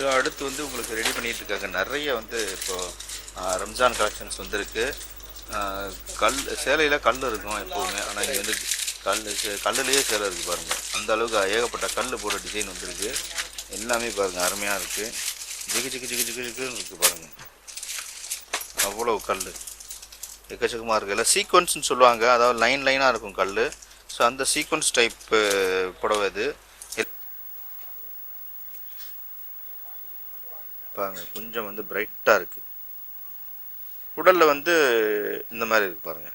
So அடுத்து வந்து உங்களுக்கு ரெடி பண்ணிகிட்டு இருக்காங்க நிறைய வந்து இப்போது ரம்ஜான் கலெக்ஷன்ஸ் வந்துருக்கு. கல் சேலையில் கல் இருக்கும் எப்போவுமே. ஆனால் இங்கே வந்து கல் கல்லுலேயே சேலை இருக்குது பாருங்கள் அந்த அளவுக்கு ஏகப்பட்ட கல் போடுற டிசைன் வந்திருக்கு. எல்லாமே பாருங்கள் அருமையாக இருக்குது ஜிகு ஜிகு ஜிகு ஜிகு ஜிகுன்னு இருக்குது பாருங்கள் அவ்வளோ கல். எக்கச்சக்கமாக இருக்குது இல்லை சீக்வன்ஸ்னு சொல்லுவாங்க. அதாவது லைன் லைனாக இருக்கும் கல் ஸோ அந்த சீக்வன்ஸ் டைப்பு புடவை இது. பாருங்க கொஞ்சம் வந்து பிரைட்டாக இருக்குது உடலில் வந்து இந்த மாதிரி இருக்குது பாருங்க.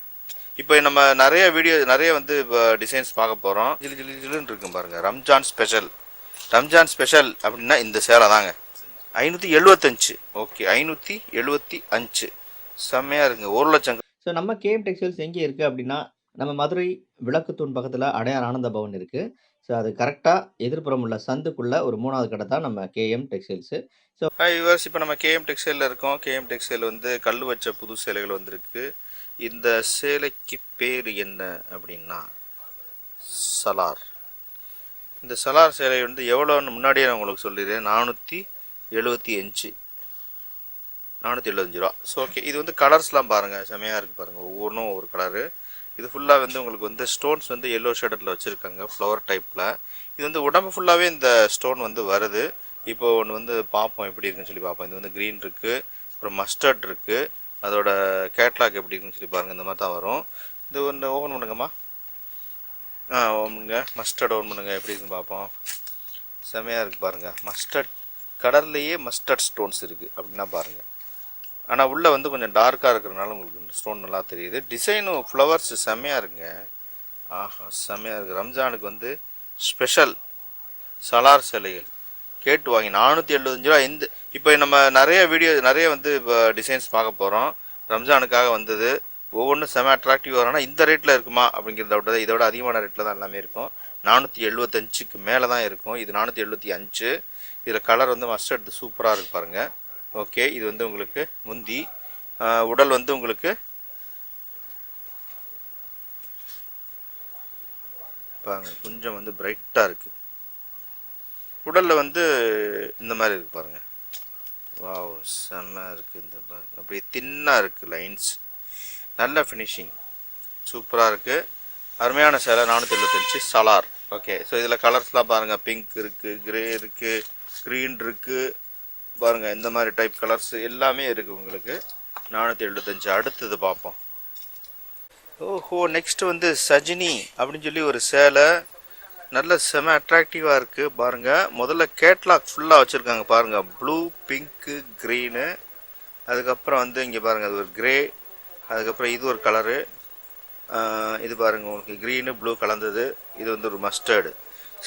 இப்போ நம்ம நிறைய வீடியோ நிறைய வந்து இப்போ டிசைன்ஸ் பார்க்க போகிறோம் ஜிலு ஜிலு ஜிலுன்னு இருக்கும் பாருங்கள் ரம்ஜான் ஸ்பெஷல் ரம்ஜான் ஸ்பெஷல் அப்படின்னா இந்த சேலை தாங்க. ஐநூற்றி எழுபத்தஞ்சு ஓகே ஐநூற்றி எழுபத்தி அஞ்சு. செம்மையாக இருக்குங்க. ஒரு லட்சம் ஸோ நம்ம கேஎம் டெக்ஸ்டைல்ஸ் எங்கே இருக்குது அப்படின்னா நம்ம மதுரை விளக்குத்தூண் பக்கத்தில் அடையார் ஆனந்த பவன் இருக்குது ஸோ அது கரெக்டாக எதிர்ப்புறம் உள்ள சந்துக்குள்ள ஒரு மூணாவது கடை தான் நம்ம கேஎம் டெக்ஸ்டைல்ஸு ஸோ யூவர்ஸ் இப்போ நம்ம கேஎம் டெக்ஸ்டைலில் இருக்கோம். கேஎம் டெக்ஸ்டைல் வந்து கல் வச்ச புது சேலைகள் வந்திருக்கு. இந்த சேலைக்கு பேர் என்ன அப்படின்னா சலார். இந்த சலார் சேலை வந்து எவ்வளோன்னு முன்னாடியே நான் உங்களுக்கு சொல்லிடுறேன். நானூற்றி எழுபத்தி அஞ்சு. நானூற்றி எழுபத்தஞ்சு ரூபா. ஸோ ஓகே இது வந்து கலர்ஸ்லாம் பாருங்கள் செமையாக இருக்குது பாருங்கள் ஒவ்வொன்றும் ஒவ்வொரு கலரு இது ஃபுல்லாக வந்து உங்களுக்கு வந்து ஸ்டோன்ஸ் வந்து எல்லோ ஷேடரில் வச்சுருக்காங்க ஃப்ளவர் டைப்பில் இது வந்து உடம்பு ஃபுல்லாகவே இந்த ஸ்டோன் வந்து வருது. இப்போ ஒன்று வந்து பார்ப்போம் எப்படி இருக்குன்னு சொல்லி பார்ப்போம் இது வந்து க்ரீன் இருக்குது அப்புறம் மஸ்டர்ட் இருக்குது அதோட கேட்லாக் எப்படி இருக்குன்னு சொல்லி பாருங்கள் இந்த மாதிரி தான் வரும். இது ஒன்று ஓப்பன் பண்ணுங்கம்மா. ஆ ஓப்பனுங்க மஸ்டர்ட் ஓப்பன் பண்ணுங்கள் எப்படி இருக்குன்னு பார்ப்போம் செமையாக இருக்குது பாருங்கள் மஸ்டர்ட் கடல்லையே மஸ்டர்ட் ஸ்டோன்ஸ் இருக்குது அப்படின்னா பாருங்கள் ஆனால் உள்ளே வந்து கொஞ்சம் டார்க்காக இருக்கிறனால உங்களுக்கு இந்த ஸ்டோன் நல்லா தெரியுது. டிசைனும் ஃப்ளவர்ஸ் செம்மையாக இருக்குங்க ஆஹா செம்மையாக இருக்குது ரம்ஜானுக்கு வந்து ஸ்பெஷல் சலார் சிலைகள். கேட்டு வாங்கி நானூற்றி எழுபத்தஞ்சு ரூபா இந்த இப்போ நம்ம நிறைய வீடியோ நிறைய வந்து இப்போ டிசைன்ஸ் பார்க்க போகிறோம் ரம்ஜானுக்காக வந்தது. ஒவ்வொன்றும் செம அட்ராக்டிவாக ஆனால் இந்த ரேட்டில் இருக்குமா? அப்படிங்கிறத விட இதோட அதிகமான ரேட்டில் தான் எல்லாமே இருக்கும். நானூற்றி எழுபத்தஞ்சுக்கு மேலே தான் இருக்கும். இது நானூற்றி எழுபத்தி அஞ்சு. இதில் கலர் வந்து மஸ்டர்ட் சூப்பராக இருக்கு பாருங்கள் ஓகே இது வந்து உங்களுக்கு முந்தி. உடல் வந்து உங்களுக்கு பாருங்க கொஞ்சம் வந்து பிரைட்டாக இருக்குது உடலில் வந்து இந்த மாதிரி இருக்கு பாருங்க. வாவ் சன்னாக இருக்குது இந்த பாருங்க. அப்படியே தின்னாக இருக்குது லைன்ஸ். நல்ல ஃபினிஷிங் சூப்பராக இருக்குது அருமையான சேலை நானூற்றி எழுபத்தஞ்சு சலார். ஓகே ஸோ இதில் கலர்ஸ்லாம் பாருங்கள் பிங்க் இருக்குது க்ரே இருக்குது க்ரீன் இருக்குது பாருங்கள் இந்த மாதிரி டைப் கலர்ஸ் எல்லாமே இருக்குது உங்களுக்கு. நானூற்றி எழுபத்தஞ்சு அடுத்தது பார்ப்போம். ஓஹோ நெக்ஸ்ட் வந்து சஜினி அப்படின்னு சொல்லி ஒரு சேலை. நல்ல செம அட்ராக்டிவாக இருக்குது பாருங்கள் முதல்ல கேட்லாக் ஃபுல்லாக வச்சுருக்காங்க பாருங்கள் ப்ளூ பிங்க்கு க்ரீனு அதுக்கப்புறம் வந்து இங்கே பாருங்கள் அது ஒரு க்ரே அதுக்கப்புறம் இது ஒரு கலரு இது பாருங்கள் உங்களுக்கு க்ரீனு ப்ளூ கலந்தது. இது வந்து ஒரு மஸ்டர்டு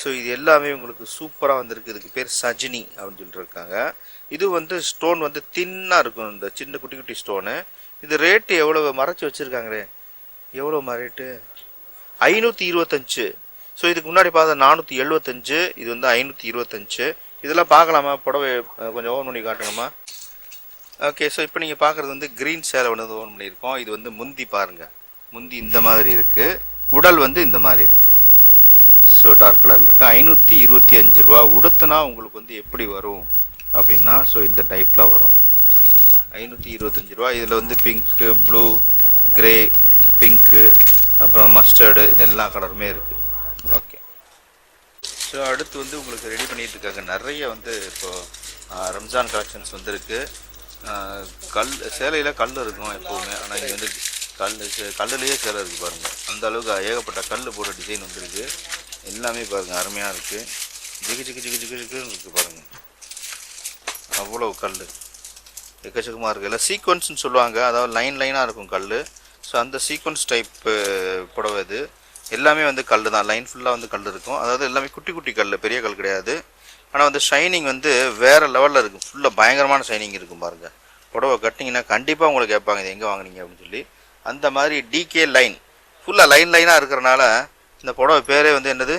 ஸோ இது எல்லாமே உங்களுக்கு சூப்பராக வந்திருக்கு. இதுக்கு பேர் சஜினி அப்படின்னு சொல்லிட்டு இருக்காங்க இது வந்து ஸ்டோன் வந்து தின்னாக இருக்கும். இந்த சின்ன குட்டி குட்டி ஸ்டோனு இது ரேட்டு எவ்வளோ மறைச்சி வச்சுருக்காங்களே. எவ்வளோமா ரேட்டு ஐநூற்றி இருபத்தஞ்சு. ஸோ இதுக்கு முன்னாடி பார்த்தா நானூற்றி எழுபத்தஞ்சு. இது வந்து ஐநூற்றி இருபத்தஞ்சு. இதெல்லாம் பார்க்கலாமா? புடவை கொஞ்சம் ஓன் பண்ணி காட்டுங்கம்மா ஓகே ஸோ இப்போ நீங்கள் பார்க்குறது வந்து க்ரீன் சேலை ஒன்று ஓன் பண்ணியிருக்கோம். இது வந்து முந்தி பாருங்கள் முந்தி இந்த மாதிரி இருக்குது உடல் வந்து இந்த மாதிரி இருக்குது ஸோ டார்க் கலரில் இருக்குது ஐநூற்றி இருபத்தி அஞ்சு ரூபா. உடுத்துனா உங்களுக்கு வந்து எப்படி வரும்? அப்படின்னா ஸோ இந்த டைப்பில் வரும். ஐநூற்றி இருபத்தஞ்சி ரூபா. இதில் வந்து பிங்க்கு ப்ளூ கிரே பிங்க்கு அப்புறம் மஸ்டர்டு இது எல்லா கலருமே இருக்குது ஓகே ஸோ அடுத்து வந்து உங்களுக்கு ரெடி பண்ணிகிட்டு இருக்காங்க. நிறைய வந்து இப்போது ரம்ஜான் கலெக்ஷன்ஸ் வந்துருக்கு கல் சேலையில் கல் இருக்கும் எப்போவுமே. ஆனால் இங்கே வந்து கல் சே- கல்லுலேயே சேலை இருக்குது பாருங்கள் அந்த அளவுக்கு ஏகப்பட்ட கல் போடுற டிசைன் வந்திருக்கு எல்லாமே பாருங்கள் அருமையாக இருக்குது ஜிகு ஜிகு ஜிகு ஜிகு ஜிகுன்னு இருக்குது பாருங்கள் அவ்வளோ கல் எக்கச்சக்கமாக இருக்குது இல்லை சீக்வன்ஸ்னு சொல்லுவாங்க. அதாவது லைன் லைனாக இருக்கும் கல் ஸோ அந்த சீக்வன்ஸ் டைப்பு புடவை இது. எல்லாமே வந்து கல் தான். லைன் ஃபுல்லாக வந்து கல் இருக்கும். அதாவது எல்லாமே குட்டி குட்டி கல் பெரிய கல் கிடையாது. ஆனால் வந்து ஷைனிங் வந்து வேறு லெவலில் இருக்கும். ஃபுல்லாக பயங்கரமான ஷைனிங் இருக்கும் பாருங்கள் புடவை கட்டிங்கன்னா கண்டிப்பாக உங்களுக்கு கேட்பாங்க இது எங்கே வாங்குனீங்க? அப்படின்னு சொல்லி. அந்த மாதிரி டிகே லைன் ஃபுல்லாக லைன் லைனாக இருக்கிறனால இந்த புடவை பேரே வந்து என்னது?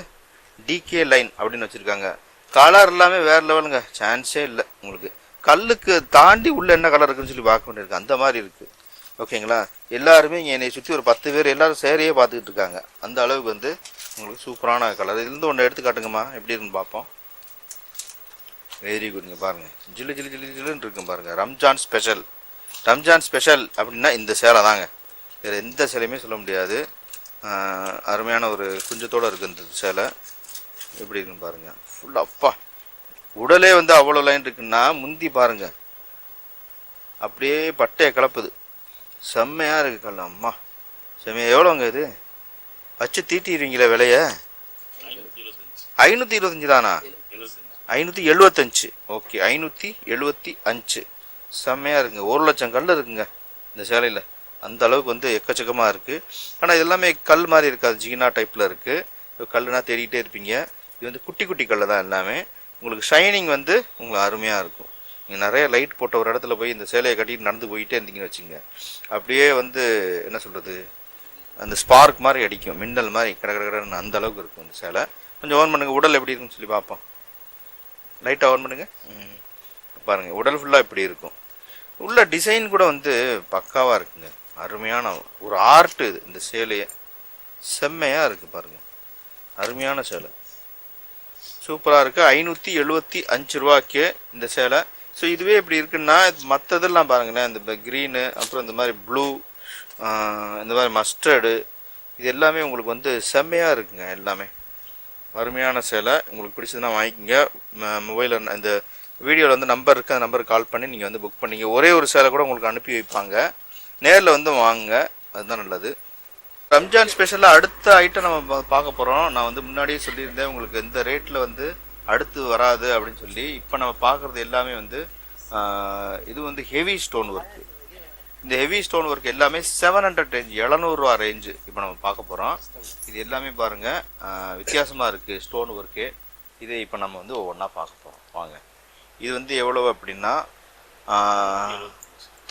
டிகே லைன் அப்படின்னு வச்சுருக்காங்க. கலர் எல்லாமே வேறு லெவலுங்க சான்ஸே இல்லை உங்களுக்கு. கல்லுக்கு தாண்டி உள்ளே என்ன கலர் இருக்குன்னு சொல்லி பார்க்க வேண்டியிருக்கு. அந்த மாதிரி இருக்குது ஓகேங்களா எல்லாருமே இங்கே என்னை சுற்றி ஒரு பத்து பேர் எல்லாரும் சேரையே பார்த்துக்கிட்டு இருக்காங்க. அந்த அளவுக்கு வந்து உங்களுக்கு சூப்பரான கலர் இதுலேருந்து ஒன்று எடுத்து காட்டுங்கம்மா. எப்படி இருக்குன்னு பார்ப்போம். வெரி குட்ங்க பாருங்கள் ஜில்லு ஜில்லு ஜில்லு ஜில்லுன்னு இருக்கும் பாருங்கள் ரம்ஜான் ஸ்பெஷல் ரம்ஜான் ஸ்பெஷல் அப்படின்னா இந்த சேலை தாங்க. வேறு எந்த சேலையுமே சொல்ல முடியாது. அருமையான ஒரு குஞ்சத்தோடு இருக்குது இந்த சேலை. எப்படி இருக்குன்னு பாருங்கள் ஃபுல்லாக அப்பா. உடலே வந்து அவ்வளோ லைன் இருக்குன்னா முந்தி பாருங்கள் அப்படியே பட்டையை கலப்புது. செம்மையாக இருக்குது கல்ல அம்மா. செம்மையாக எவ்வளோங்க இது? வச்சு தீட்டிடுவீங்களே விலைய? ஐநூற்றி இருபத்தஞ்சி தானா? ஐநூற்றி எழுபத்தஞ்சு ஓகே ஐநூற்றி எழுபத்தி அஞ்சு. செம்மையாக இருக்குங்க. ஒரு லட்சம் கல் இருக்குங்க இந்த சேலையில். அந்த அளவுக்கு வந்து எக்கச்சக்கமாக இருக்குது ஆனால் இது எல்லாமே கல் மாதிரி இருக்காது. ஜிகினா டைப்பில் இருக்குது கல்லுனா தேடிக்கிட்டே இருப்பீங்க. இது வந்து குட்டி குட்டி கல் தான் எல்லாமே. உங்களுக்கு ஷைனிங் வந்து உங்களுக்கு அருமையாக இருக்கும். நீங்கள் நிறைய லைட் போட்ட ஒரு இடத்துல போய் இந்த சேலையை கட்டிட்டு நடந்து போயிட்டே இருந்தீங்கன்னு வச்சுங்க அப்படியே வந்து என்ன சொல்கிறது அந்த ஸ்பார்க் மாதிரி அடிக்கும். மின்னல் மாதிரி கட கட கடன்னு அந்த அளவுக்கு இருக்கும் அந்த சேலை. கொஞ்சம் ஓன் பண்ணுங்கள் உடல் எப்படி இருக்குன்னு சொல்லி பார்ப்போம். லைட்டாக ஓன் பண்ணுங்கள் ம். பாருங்கள் உடல் ஃபுல்லாக இப்படி இருக்கும். உள்ள டிசைன் கூட வந்து பக்காவாக இருக்குங்க. அருமையான ஒரு ஆர்ட் இது இந்த சேலையே. செம்மையாக இருக்குது பாருங்கள் அருமையான சேலை. சூப்பராக இருக்குது ஐநூற்றி எழுபத்தி அஞ்சு ரூபாய்க்கு இந்த சேலை. ஸோ இதுவே இப்படி இருக்குன்னா மற்றதெல்லாம் பாருங்களேன். இந்த க்ரீனு அப்புறம் இந்த மாதிரி ப்ளூ இந்த மாதிரி மஸ்டர்டு இது எல்லாமே உங்களுக்கு வந்து செம்மையாக இருக்குங்க எல்லாமே. அருமையான சேலை. உங்களுக்கு பிடிச்சதுன்னா வாங்கிக்கோங்க. மொபைலில் இந்த வீடியோவில் வந்து நம்பர் இருக்குது அந்த நம்பருக்கு கால் பண்ணி நீங்கள் வந்து புக் பண்ணிங்க ஒரே ஒரு சேலை கூட உங்களுக்கு அனுப்பி வைப்பாங்க. நேரில் வந்து வாங்க அதுதான் நல்லது. ரம்ஜான் ஸ்பெஷலில் அடுத்த ஐட்டம் நம்ம பார்க்க போகிறோம் நான் வந்து முன்னாடியே சொல்லியிருந்தேன் உங்களுக்கு எந்த ரேட்டில் வந்து அடுத்து வராது அப்படின்னு சொல்லி. இப்போ நம்ம பார்க்குறது எல்லாமே வந்து இது வந்து ஹெவி ஸ்டோன் ஒர்க்கு இந்த ஹெவி ஸ்டோன் ஒர்க் எல்லாமே செவன் ஹண்ட்ரட் ரேஞ்ச் எழுநூறுவா ரேஞ்சு இப்போ நம்ம பார்க்க போகிறோம் இது எல்லாமே பாருங்கள் வித்தியாசமாக இருக்குது ஸ்டோன் ஒர்க்கு இதை இப்போ நம்ம வந்து ஒவ்வொன்றா பார்க்க போகிறோம் வாங்க. இது வந்து எவ்வளவு அப்படின்னா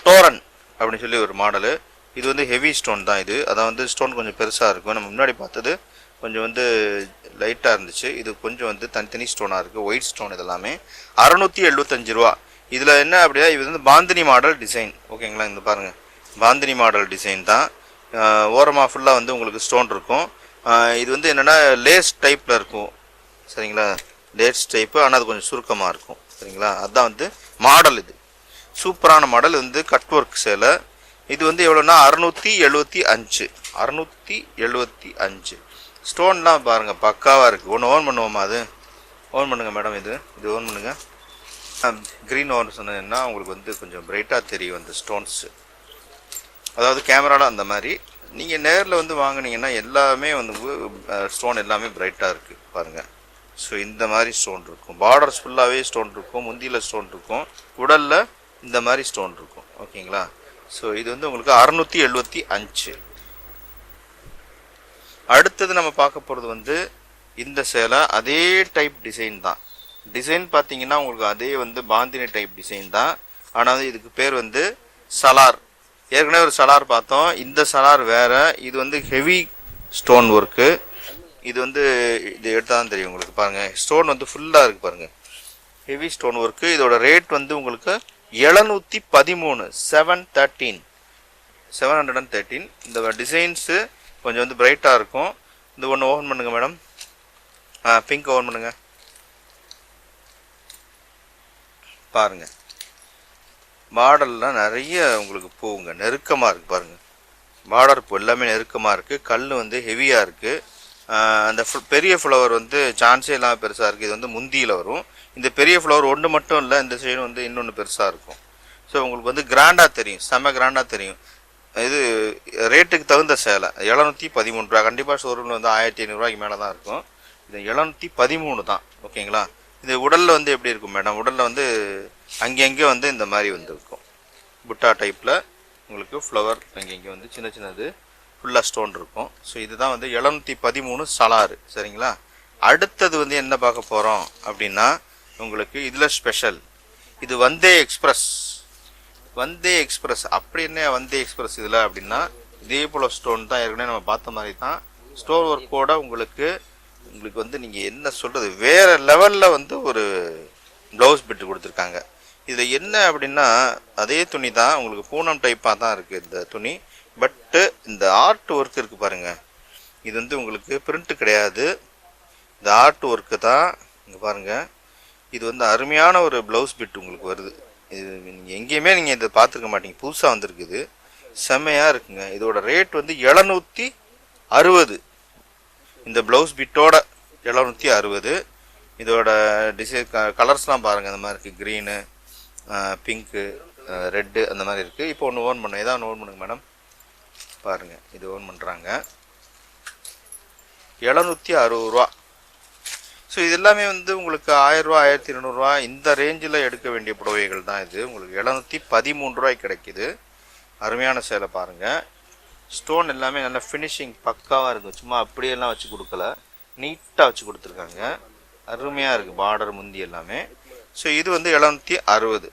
டோரன் அப்படின்னு சொல்லி ஒரு மாடலு. இது வந்து ஹெவி ஸ்டோன் தான் இது. அதான் வந்து ஸ்டோன் கொஞ்சம் பெருசாக இருக்கும். நம்ம முன்னாடி பார்த்தது கொஞ்சம் வந்து லைட்டாக இருந்துச்சு. இது கொஞ்சம் வந்து தனித்தனி ஸ்டோனாக இருக்குது ஒயிட் ஸ்டோன் இதெல்லாமே. அறநூற்றி எழுபத்தஞ்சு ரூபா. இதில் என்ன அப்படின்னா இது வந்து பாந்தினி மாடல் டிசைன் ஓகேங்களா இந்த பாருங்கள் பாந்தினி மாடல் டிசைன் தான். ஓரமாக ஃபுல்லாக வந்து உங்களுக்கு ஸ்டோன் இருக்கும். இது வந்து என்னென்னா லேஸ் டைப்பில் இருக்கும். சரிங்களா? லேஸ் டைப்பு ஆனால் அது கொஞ்சம் சுருக்கமாக இருக்கும். சரிங்களா? அதுதான் வந்து மாடல் இது. சூப்பரான மாடல் வந்து கட் ஒர்க் சேலை. இது வந்து எவ்வளோன்னா அறுநூற்றி எழுபத்தி அஞ்சு. அறுநூற்றி எழுபத்தி அஞ்சு. ஸ்டோன்லாம் பாருங்கள் பக்காவாக இருக்குது ஒன்று ஓன் பண்ணுவோமா அது? ஓன் பண்ணுங்கள் மேடம் இது. இது ஓன் பண்ணுங்கள் க்ரீன் ஓன் சொன்னீங்கன்னா உங்களுக்கு வந்து கொஞ்சம் பிரைட்டாக தெரியும் அந்த ஸ்டோன்ஸு அதாவது கேமராவில் அந்த மாதிரி. நீங்கள் நேரில் வந்து வாங்கினீங்கன்னா எல்லாமே வந்து ஸ்டோன் எல்லாமே பிரைட்டாக இருக்குது பாருங்கள் ஸோ இந்த மாதிரி ஸ்டோன் இருக்கும். பார்டர்ஸ் ஃபுல்லாகவே ஸ்டோன் இருக்கும். முந்தியில் ஸ்டோன் இருக்கும். உடலில் இந்த மாதிரி ஸ்டோன் இருக்கும். ஓகேங்களா? ஸோ இது வந்து உங்களுக்கு அறுநூற்றி எழுபத்தி அஞ்சு. அடுத்தது நம்ம பார்க்க போகிறது வந்து இந்த சேலை அதே டைப் டிசைன் தான். டிசைன் பார்த்தீங்கன்னா உங்களுக்கு அதே வந்து பாந்தினி டைப் டிசைன் தான். ஆனால் வந்து இதுக்கு பேர் வந்து சலார். ஏற்கனவே ஒரு சலார் பார்த்தோம். இந்த சலார் வேறு. இது வந்து ஹெவி ஸ்டோன் ஒர்க்கு இது வந்து இது எடுத்தால் தான் தெரியும் உங்களுக்கு. பாருங்கள் ஸ்டோன் வந்து ஃபுல்லாக இருக்குது பாருங்கள் ஹெவி ஸ்டோன் ஒர்க்கு இதோட ரேட் வந்து உங்களுக்கு எழுநூற்றி பதிமூணு seven thirteen seven hundred and thirteen இந்த டிசைன்ஸு கொஞ்சம் வந்து பிரைட்டாக இருக்கும். இந்த ஒன்று ஓப்பன் பண்ணுங்கள் மேடம் ஆ பிங்க் ஓப்பன் பண்ணுங்கள் பாருங்கள் மாடல்லாம் நிறைய உங்களுக்கு பூவுங்க. நெருக்கமாக இருக்குது பாருங்கள் பார்டர் பூ எல்லாமே நெருக்கமாக இருக்குது கல் வந்து ஹெவியாக இருக்குது அந்த ஃபு- பெரிய ஃப்ளவர் வந்து சான்ஸே இல்லாமல் பெருசாக இருக்குது இது வந்து முந்தியில் வரும். இந்த பெரிய ஃப்ளவர் ஒன்று மட்டும் இல்லை இந்த சைடு வந்து இன்னொன்று பெருசாக இருக்கும். ஸோ உங்களுக்கு வந்து கிராண்டாக தெரியும். செம கிராண்டாக தெரியும். இது ரேட்டுக்கு தகுந்த சேலை. எழுநூற்றி பதிமூணு ரூபா கண்டிப்பாக ஷோரூமில் வந்து ஆயிரத்தி ஐநூறுரூவாய்க்கு மேலே தான் இருக்கும். இது எழுநூற்றி பதிமூணு தான். ஓகேங்களா? இது உடலில் வந்து எப்படி இருக்கும் மேடம் உடலில் வந்து அங்கங்கே வந்து இந்த மாதிரி வந்து இருக்கும். புட்டா டைப்பில் உங்களுக்கு ஃப்ளவர் அங்கங்கே வந்து சின்ன சின்னது ஃபுல்லாக ஸ்டோன் இருக்கும். ஸோ இதுதான் வந்து எழுநூற்றி பதிமூணு சலாறு. சரிங்களா? அடுத்தது வந்து என்ன பார்க்க போகிறோம் அப்படின்னா உங்களுக்கு இதில் ஸ்பெஷல் இது வந்தே எக்ஸ்பிரஸ். வந்தே எக்ஸ்பிரஸ். அப்படி என்ன வந்தே எக்ஸ்பிரஸ் இதில் அப்படின்னா இதே போல் ஸ்டோன் தான் ஏற்கனவே நம்ம பார்த்த மாதிரி தான். ஸ்டோன் ஒர்க்கோட உங்களுக்கு உங்களுக்கு வந்து நீங்கள் என்ன சொல்கிறது வேறு லெவலில் வந்து ஒரு ப்ளவுஸ் பிட்டு கொடுத்துருக்காங்க. இதில் என்ன அப்படின்னா அதே துணி தான் உங்களுக்கு பூனம் டைப்பாக தான் இருக்குது இந்த துணி. பட்டு இந்த ஆர்ட் ஒர்க் இருக்குது பாருங்கள் இது வந்து உங்களுக்கு பிரிண்ட் கிடையாது. இந்த ஆர்ட் ஒர்க்கு தான் இங்கே பாருங்கள் இது வந்து அருமையான ஒரு ப்ளவுஸ் பிட் உங்களுக்கு வருது. இது நீங்கள் எங்கேயுமே நீங்கள் இதை பார்த்துருக்க மாட்டீங்க. புதுசாக வந்திருக்குது. செம்மையாக இருக்குங்க. இதோட ரேட் வந்து எழுநூற்றி அறுபது. இந்த ப்ளவுஸ் பிட்டோட எழுநூற்றி அறுபது. இதோட டிசைன் க கலர்ஸ்லாம் பாருங்கள் அந்த மாதிரி இருக்குது க்ரீனு பிங்க்கு ரெட்டு அந்த மாதிரி இருக்குது இப்போ ஒன்று ஓன் பண்ண. ஏதாவது ஓன் பண்ணுங்க மேடம் பாருங்கள் இது ஓன் பண்ணுறாங்க எழுநூற்றி அறுபது ரூபா. ஸோ இது எல்லாமே வந்து உங்களுக்கு ஆயிரரூவா ஆயிரத்தி இரநூறுவா இந்த ரேஞ்சில் எடுக்க வேண்டிய புடவைகள் தான் இது. உங்களுக்கு எழுநூற்றி பதிமூன்று ரூபாய் கிடைக்குது. அருமையான சேலை பாருங்கள் ஸ்டோன் எல்லாமே நல்லா ஃபினிஷிங் பக்காவாக இருக்குது சும்மா அப்படியெல்லாம் வச்சு கொடுக்கல. நீட்டாக வச்சு கொடுத்துருக்காங்க. அருமையாக இருக்குது பார்டர் முந்தி எல்லாமே. ஸோ இது வந்து எழுநூற்றி அறுபது.